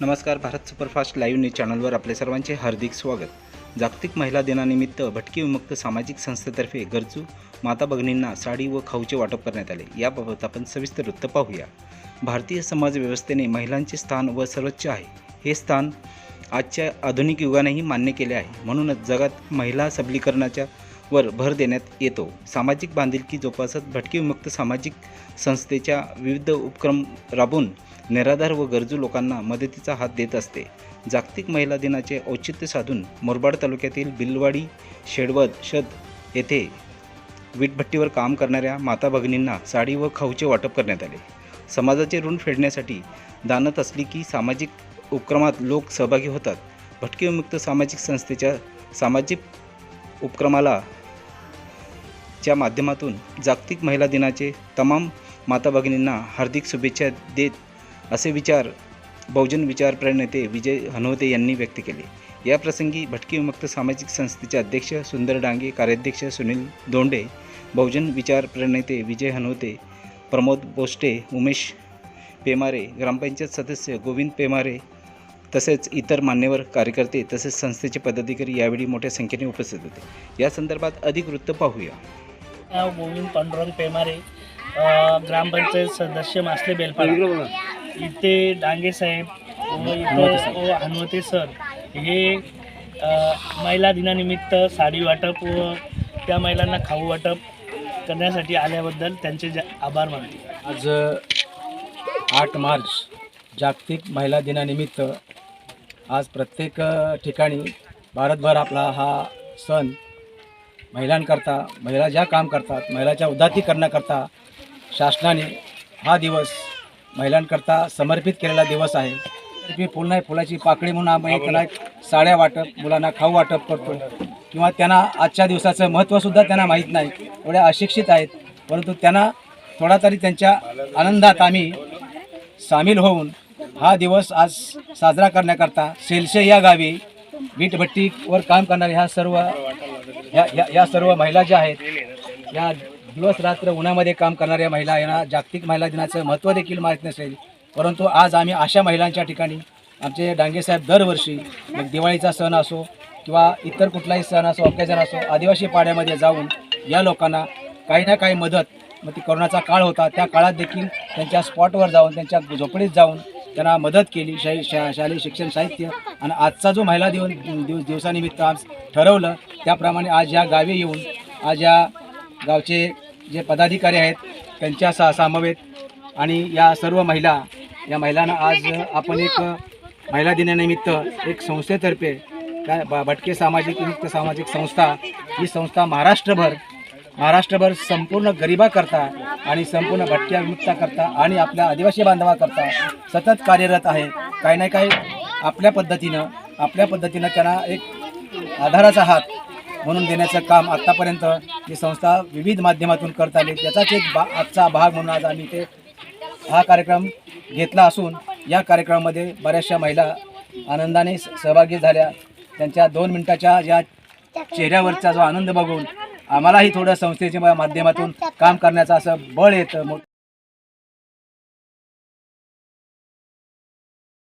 नमस्कार Bharat superfast live news चॅनलवर आपले सर्वांचे हार्दिक स्वागत. जागतिक महिला दिनानिमित्त भटकी विमुक्त सामाजिक संस्थेतर्फे गरजू माता भगिनींना साडी व खाऊचे वाटप करण्यात आले. याबाबत आपण सविस्तर वृत्त पाहूया. भारतीय समाजव्यवस्थेने महिलांचे स्थान व सर्वोच्च आहे. हे स्थान आजच्या आधुनिक युगानेही मान्य केले आहे. म्हणूनच जगात महिला सबलीकरणाच्या वर भर देण्यात येतो. सामाजिक बांधिलकी जोपासत भटकी विमुक्त सामाजिक संस्थेच्या विविध उपक्रम राबवून निराधार व गरजू लोकांना मदतीचा हात देत असते. जागतिक महिला दिनाचे औचित्य साधून मोरबाड तालुक्यातील बिलवाडी शेडवद शद येथे वीटभट्टीवर काम करणाऱ्या माता भगिनींना साडी व खाऊचे वाटप करण्यात आले. समाजाचे ऋण फेडण्यासाठी दानत असली की सामाजिक उपक्रमात लोक सहभागी होतात. भटकी विमुक्त सामाजिक संस्थेच्या सामाजिक उपक्रमाला च्या माध्यमातून जागतिक महिला दिनाचे तमाम माता भगिनींना हार्दिक शुभेच्छा देत असे विचार बहुजन विचार प्रणेते विजय हनवते यांनी व्यक्त केले. या प्रसंगी भटकी विमुक्त सामाजिक संस्थेचे अध्यक्ष सुंदर डांगे कार्याध्यक्ष सुनील दोंडे बहुजन विचार प्रणेते विजय हनवते प्रमोद बोष्टे उमेश पेमारे ग्रामपंचायत सदस्य गोविंद पेमारे तसेच इतर मान्यवर कार्यकर्ते तसेच संस्थेचे पदाधिकारी यावेळी मोठ्या संख्येने उपस्थित होते. या संदर्भात अधिक वृत्त पाहूया. नाव गोविंद पांडुरंग पेमारे ग्रामपंचायत सदस्य मासले बेलपाडा. इथे डांगे साहेब व इथं हनुमते सर. हे महिला दिनानिमित्त साडी वाटप व त्या महिलांना खाऊ वाटप करण्यासाठी आल्याबद्दल त्यांचे जा- आभार मानतो. आज आठ मार्च जागतिक महिला दिनानिमित्त आज प्रत्येक ठिकाणी भारतभर आपला हा सण महिलांकरता महिला ज्या काम करतात महिलाच्या उदात्तीकरणाकरता शासनाने हा दिवस महिलांकरता समर्पित केलेला दिवस आहे. तर मी फुल नाही फुलाची पाकळी म्हणून आम्ही एक साड्या वाटप मुलांना खाऊ वाटप करतो. किंवा त्यांना आजच्या दिवसाचं महत्त्वसुद्धा त्यांना माहीत नाही. एवढ्या अशिक्षित आहेत. परंतु त्यांना थोडा तरी त्यांच्या आनंदात आम्ही सामील होऊन हा दिवस आज साजरा करण्याकरता सेलशे या गावी वीटभट्टीवर काम करणारे ह्या सर्व ह्या ह्या या सर्व महिला ज्या आहेत या दिवस रात्र उन्हामध्ये काम करणाऱ्या महिला यांना जागतिक महिला दिनाचं महत्त्व देखील माहीत नसेल. परंतु आज आम्ही अशा महिलांच्या ठिकाणी आमचे डांगेसाहेब दरवर्षी मग दिवाळीचा सण असो किंवा इतर कुठलाही सण असो ऑकेजन असो आदिवासी पाड्यामध्ये जाऊन या लोकांना काही ना काही मदत मग ती कोरोनाचा काळ होता त्या काळात देखील त्यांच्या स्पॉटवर जाऊन त्यांच्या झोपडीत जाऊन त्यांना मदत केली शा शा शालेय शिक्षण साहित्य. आणि आजचा जो महिला दिवस दिवस दिवसानिमित्त आज ठरवलं त्याप्रमाणे आज या गावी येऊन आज या गावचे जे पदाधिकारी आहेत त्यांच्या सा सामवेत आणि या सर्व महिला या महिलांना आज आपण एक महिला दिनानिमित्त एक संस्थेतर्फे काय भटके सामाजिक सामाजिक संस्था ही संस्था महाराष्ट्रभर महाराष्ट्रभर संपूर्ण गरिबाकरता आणि संपूर्ण भटक्या विमुक्ताकरता आणि आपल्या आदिवासी बांधवाकरता सतत कार्यरत आहे. काही ना काही आपल्या पद्धतीनं आपल्या पद्धतीनं त्यांना एक आधाराचा हात म्हणून देण्याचं काम आत्तापर्यंत ही संस्था विविध माध्यमातून करत आली. त्याचाच एक बा आजचा भाग म्हणून आज आम्ही ते हा कार्यक्रम घेतला असून या कार्यक्रमामध्ये बऱ्याचशा महिला आनंदाने सहभागी झाल्या. त्यांच्या दोन मिनटाच्या या चेहऱ्यावरचा जो आनंद बघून आम्हालाही थोडं संस्थेच्या माध्यमातून काम करण्याचं असं बळ येतं.